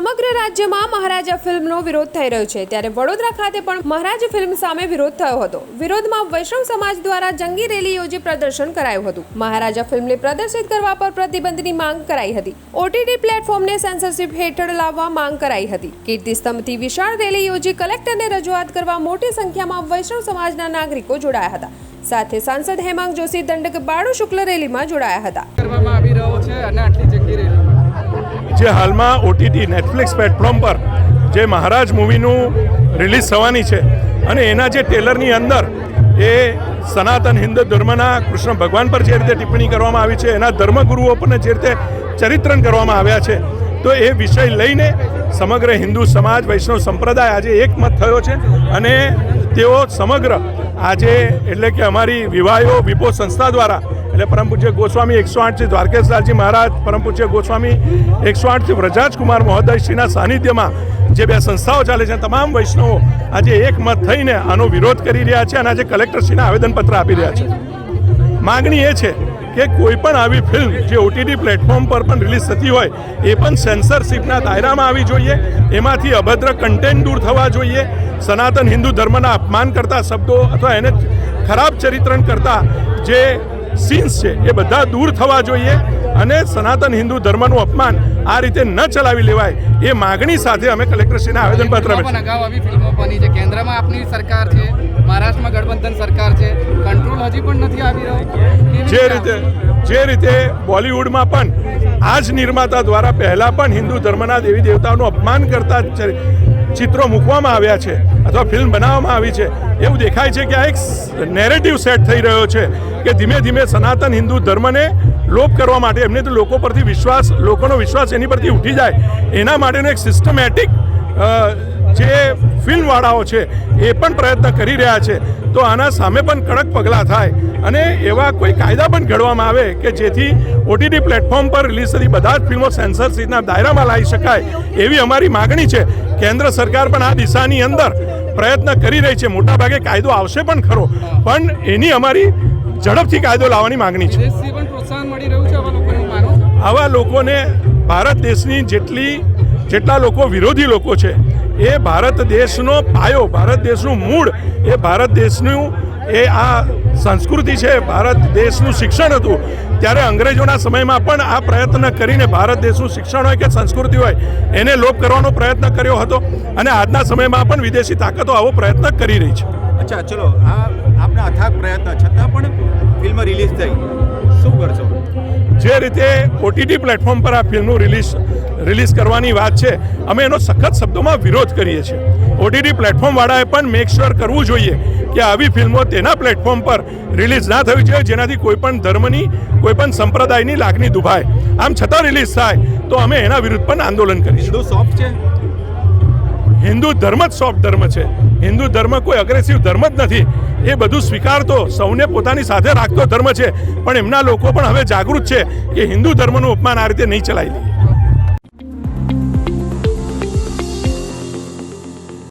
સમગ્ર રાજ્યમાં મહારાજા ફિલ્મનો વિરોધ થઈ રહ્યો છે. ત્યારે વડોદરા ખાતે પણ મહારાજ ફિલ્મ સામે વિરોધ થયો હતો. વિરોધમાં વૈષ્ણવ સમાજ દ્વારા જંગી રેલી યોજી પ્રદર્શન કરાયું હતું. મહારાજા ફિલ્મને પ્રદર્શિત કરવા પર પ્રતિબંધની માંગ કરાઈ હતી. ઓટીટી પ્લેટફોર્મને સેન્સરશિપ હેઠળ લાવવા માંગ કરાઈ હતી. કીર્તિ સ્તંભથી વિશાળ રેલી યોજી કલેક્ટરને રજૂઆત કરવા મોટી સંખ્યામાં વૈષ્ણવ સમાજના નાગરિકો જોડાયા હતા. સાથે સાંસદ હેમાંગ જોશી, દંડક બાળુ શુક્લ રેલીમાં જોડાયા હતા. કરવામાં આવી રહ્યો છે અને આટલી જંગી રેલીમાં. જે હાલમાં ઓટીટી નેટફ્લિક્સ પ્લેટફોર્મ પર જે મહારાજ મૂવીનું રિલીઝ થવાની છે અને એના જે ટેલરની અંદર એ સનાતન હિન્દુ ધર્મના કૃષ્ણ ભગવાન પર જે રીતે ટિપ્પણી કરવામાં આવી છે, એના ધર્મગુરુઓ પર જે રીતે ચરિત્રણ કરવામાં આવ્યા છે, તો એ વિષય લઈને સમગ્ર હિન્દુ સમાજ, વૈષ્ણવ સંપ્રદાય આજે એકમત થયો છે અને તેઓ સમગ્ર આજે એટલે કે અમારી વિવાહો વિભો સંસ્થા દ્વારા, એટલે પરમ પૂજ્ય ગોસ્વામી એકસો આઠથી દ્વારકેશલાલજી મહારાજ, પરમ પૂજ્ય ગોસ્વામી એકસો આઠથી વ્રજાજકુમાર મહોદયશ્રીના સાનિધ્યમાં જે બે સંસ્થાઓ ચાલે છે, તમામ વૈષ્ણવો આજે એકમત થઈને આનો વિરોધ કરી રહ્યા છે અને આજે કલેક્ટરશ્રીને આવેદનપત્ર આપી રહ્યા છે. માગણી એ છે કે કોઈ પણ આવી ફિલ્મ જે ઓટીટી પ્લેટફોર્મ પર પણ રિલીઝ થતી હોય, એ પણ સેન્સરશિપના દાયરામાં આવી જોઈએ. એમાંથી અભદ્ર કન્ટેન્ટ દૂર થવા જોઈએ. સનાતન હિન્દુ ધર્મના અપમાન કરતા શબ્દો અથવા એને ખરાબ ચરિત્રણ કરતા જે સીન્સ છે એ બધા દૂર થવા જોઈએ અને સનાતન હિન્દુ ધર્મનું અપમાન આ રીતે ન ચલાવી લેવાય એ માગણી સાથે અમે કલેક્ટરશ્રીને આવેદનપત્ર અગાઉ આવી ફિલ્મો બની છે કેન્દ્રમાં આપની સરકાર છે મહારાષ્ટ્રમાં ગઠબંધન સરકાર છે કંટ્રોલ હજી પણ નથી આવી રહ્યો. જે રીતે જે રીતે બોલિવૂડમાં પણ આ જ નિર્માતા દ્વારા પહેલાં પણ હિન્દુ ધર્મના દેવી દેવતાઓનું અપમાન કરતા ચિત્રો મૂકવામાં આવ્યા છે અથવા ફિલ્મ બનાવવામાં આવી છે. એવું દેખાય છે કે આ એક નેરેટિવ સેટ થઈ રહ્યો છે કે ધીમે ધીમે સનાતન હિન્દુ ધર્મને લોપ કરવા માટે એમને તો લોકો પરથી વિશ્વાસ, લોકોનો વિશ્વાસ એની પરથી ઉઠી જાય. એના માટેનો એક સિસ્ટમેટિક જે ફિલ્મવાળાઓ છે એ પણ પ્રયત્ન કરી રહ્યા છે. તો આના સામે પણ કડક પગલાં થાય અને એવા કોઈ કાયદા પણ ઘડવામાં આવે કે જેથી ઓટીટી પ્લેટફોર્મ પર રિલીઝ થતી બધા જ ફિલ્મો સેન્સરશીપના દાયરામાં લાવી શકાય એવી અમારી માગણી છે. કેન્દ્ર સરકાર પણ આ દિશાની અંદર પ્રયત્ન કરી રહી છે. મોટાભાગે કાયદો આવશે પણ ખરો. પણ એની અમારી ઝડપથી કાયદો લાવવાની માગણી છે. આવા લોકોને ભારત દેશની જેટલી જેટલા લોકો વિરોધી લોકો છે એ ભારત દેશનો પાયો, ભારત દેશનું મૂળ, એ ભારત દેશનું એ આ સંસ્કૃતિ છે, ભારત દેશનું શિક્ષણ હતું. ત્યારે અંગ્રેજોના સમયમાં પણ આ પ્રયત્ન કરીને ભારત દેશનું શિક્ષણ હોય કે સંસ્કૃતિ હોય, એને લોપ કરવાનો પ્રયત્ન કર્યો હતો. અને આજના સમયમાં પણ વિદેશી તાકાતો આવો પ્રયત્ન કરી રહી છે. અચ્છા, ચલો, આ આપના અથાગ પ્રયત્ન. છતાં પણ ફિલ્મ રિલીઝ થઈ. શું કરશો? જે રીતે ઓટીટી પ્લેટફોર્મ પર આ ફિલ્મનું રિલીઝ રિલીઝ કરવાની વાત છે, અમે એનો સખત શબ્દોમાં વિરોધ કરીએ છીએ. ઓટીટી પ્લેટફોર્મવાળાએ પણ મેક શ્યોર કરવું જોઈએ કે આવી ફિલ્મો તેના પ્લેટફોર્મ પર રિલીઝ ના થવી જોઈએ, જેનાથી કોઈ પણ ધર્મની, કોઈ પણ સંપ્રદાયની લાગણી દુભાય. આમ છતાં રિલીઝ થાય, તો અમે એના વિરુદ્ધ પણ આંદોલન કરીશું. સોફ્ટ છે? હિન્દુ ધર્મ જ સોફ્ટ ધર્મ છે. હિન્દુ ધર્મ કોઈ અગ્રેસિવ ધર્મ જ નથી. એ બધું સ્વીકારતો સૌને પોતાની સાથે રાખતો ધર્મ છે. પણ એમના લોકો પણ હવે જાગૃત છે કે હિન્દુ ધર્મનું અપમાન આ રીતે નહીં ચલાવી લઈએ